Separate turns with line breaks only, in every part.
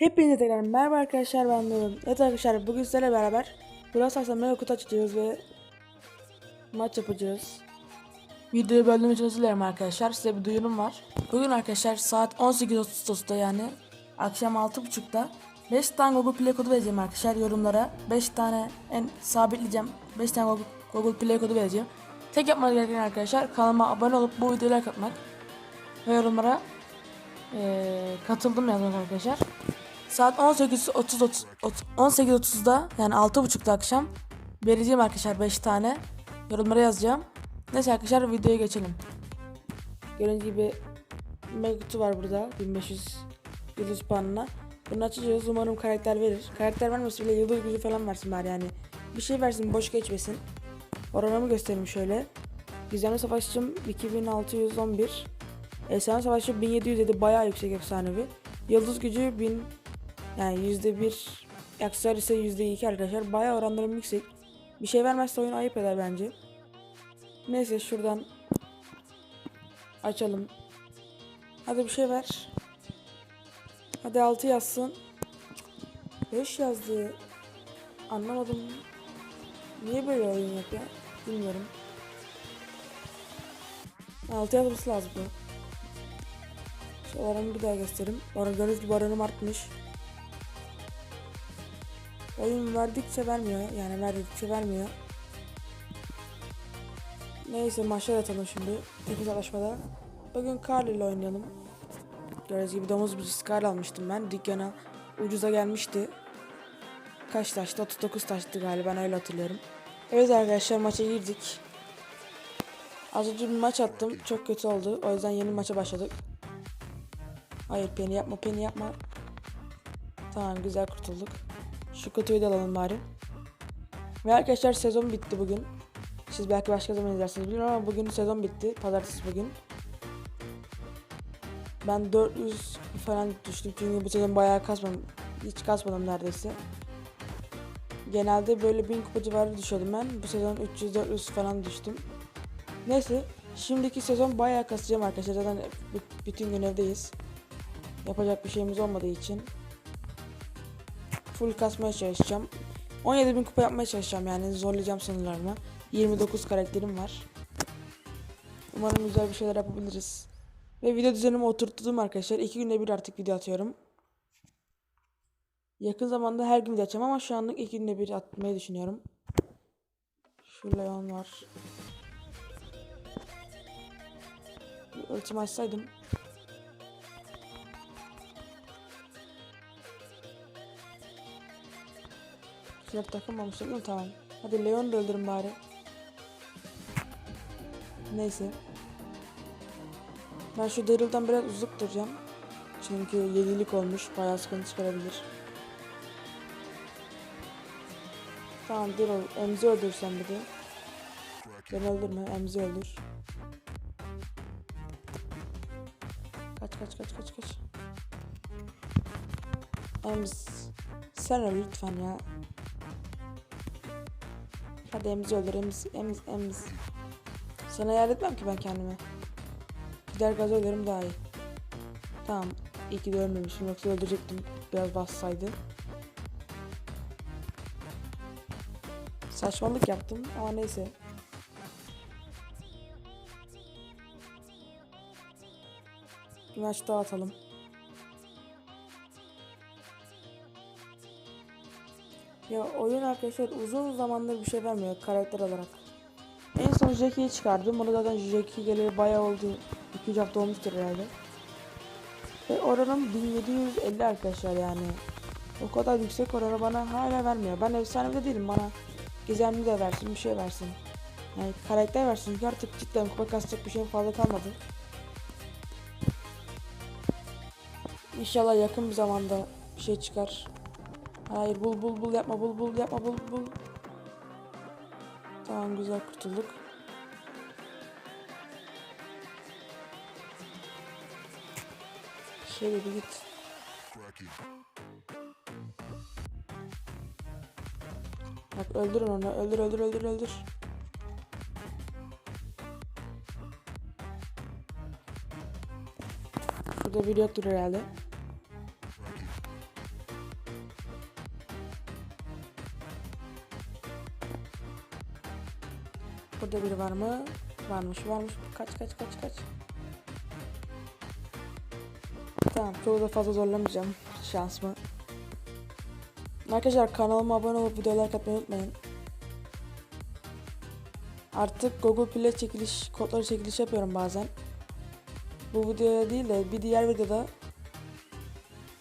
Hepinize tekrar merhaba arkadaşlar ben Nurul. Evet arkadaşlar bugün sizlerle beraber Brawl Stars'ta mega kutu açacağız ve maç yapacağız. Videoyu böldüğüm için özür dilerim arkadaşlar. Size bir duyurum var. Bugün arkadaşlar saat 18.30'da yani akşam 6.30'da 5 tane Google Play kodu vereceğim arkadaşlar yorumlara. 5 tane en sabitleyeceğim. 5 tane Google, Google Play kodu vereceğim. Tek yapmanız gereken arkadaşlar kanalıma abone olup bu videoya like atmak ve yorumlara eee, katıldım yazmak arkadaşlar. Saat 18.30 18.30'da yani 6.30'da akşam vereceğim arkadaşlar 5 tane. Yorumlara yazacağım. Neyse arkadaşlar videoya geçelim. Gördüğünüz gibi mega var burada 1500 yıldız puanına. Bunu açacağız umarım karakter verir. Karakter vermesi bile yıldız gücü falan versin bari yani. Bir şey versin boş geçmesin. Oranımı göstereyim şöyle. Gizemli savaşçım 2611. Efsane savaşçı 1707 bayağı yüksek efsanevi. Yıldız gücü 1000 yani yüzde bir aksar ise yüzde iki arkadaşlar. Bayağı oranlarım yüksek. Bir şey vermezse oyun ayıp eder bence. Neyse şuradan açalım. Hadi bir şey ver. Hadi 6 yazsın. 5 yazdı. Anlamadım. Niye böyle oyun yok ya? Bilmiyorum. 6 yazması lazım bu. Şu oranı bir daha göstereyim. Oran gördüğünüz gibi oranım artmış. Oyun verdikçe vermiyor. Yani verdikçe vermiyor. Neyse maçlar atalım şimdi. İkinci savaşmada. Bugün Carl ile oynayalım. Gördüğünüz gibi domuz bücüsü Carl almıştım ben. Dükkana ucuza gelmişti. Kaç taştı? 39 taştı galiba ben öyle hatırlıyorum. Evet arkadaşlar maça girdik. Az önce bir maç attım. Çok kötü oldu. O yüzden yeni maça başladık. Hayır peni yapma peni yapma. Tamam güzel kurtulduk. Şu kutuyu da alalım bari. Ve arkadaşlar sezon bitti bugün. Siz belki başka zaman izlersiniz bilmiyorum ama bugün sezon bitti. Pazartesi bugün. Ben 400 falan düştüm çünkü bu sezon bayağı kasmadım. Hiç kasmadım neredeyse. Genelde böyle 1000 kupa civarı düşüyordum ben. Bu sezon 300-400 falan düştüm. Neyse. Şimdiki sezon bayağı kasacağım arkadaşlar. Zaten bütün gün evdeyiz. Yapacak bir şeyimiz olmadığı için full kasmaya çalışacağım. 17.000 kupa yapmaya çalışacağım yani zorlayacağım sınırlarımı. 29 karakterim var. Umarım güzel bir şeyler yapabiliriz. Ve video düzenimi oturttum arkadaşlar. 2 günde bir artık video atıyorum. Yakın zamanda her gün video atacağım ama şu anlık 2 günde bir atmayı düşünüyorum. Şu Leon var. Bir Ultim açsaydım. Şunları takılmamışlar değil? Tamam. Hadi Leon da öldürün bari. Neyse. Ben şu Daryl'dan biraz uzak duracağım. Çünkü yedilik olmuş. Bayağı sıkıntı çıkarabilir. Tamam Daryl. Emzi öldürsen bir de. Beni öldürme. Emzi öldür. Kaç kaç kaç kaç kaç. Emz. Sen öl lütfen ya. Hadi Emzi öldür. Emz, Emz, Emz. Sana yardım etmem ki ben kendime. Gider gaz ölürüm daha iyi. Tamam. İyi ki de ölmemişim. Yoksa öldürecektim. Biraz bassaydı. Saçmalık yaptım ama neyse. Bir maç daha atalım. Ya oyun arkadaşlar uzun zamandır bir şey vermiyor karakter olarak. En son Jackie'yi çıkardım. Onu zaten Jackie geleli bayağı oldu. 2 hafta olmuştur herhalde. Ve oranım 1750 arkadaşlar yani. O kadar yüksek oranı bana hala vermiyor. Ben efsanevi de değilim bana. Gizemli de versin bir şey versin. Yani karakter versin çünkü artık cidden kupa kasacak bir şeyim fazla kalmadı. İnşallah yakın bir zamanda bir şey çıkar. Hayır bul bul bul yapma bul bul yapma bul bul. Tamam güzel kurtulduk. Şöyle bir git. Bak öldürün onu. Öldür öldür öldür öldür. Burada biri yoktur herhalde. Burada biri var mı? Varmış varmış. Kaç kaç kaç kaç. Tamam çok da fazla zorlamayacağım şansımı. Arkadaşlar kanalıma abone olup videolar katmayı unutmayın. Artık Google Play çekiliş kodları çekiliş yapıyorum bazen. Bu videoya değil de bir diğer videoda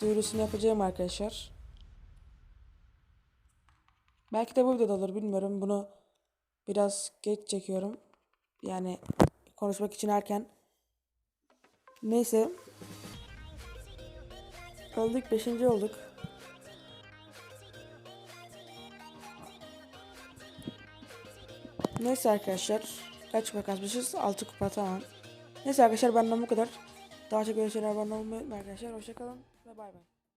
duyurusunu yapacağım arkadaşlar. Belki de bu videoda olur bilmiyorum. Bunu biraz geç çekiyorum. Yani konuşmak için erken. Neyse. Olduk 5. olduk. Neyse arkadaşlar. Kaç kupa kasmışız? 6 kupa tamam. Neyse arkadaşlar benden bu kadar. Daha çok şeyler abone olmayı arkadaşlar. Hoşçakalın ve bay bay.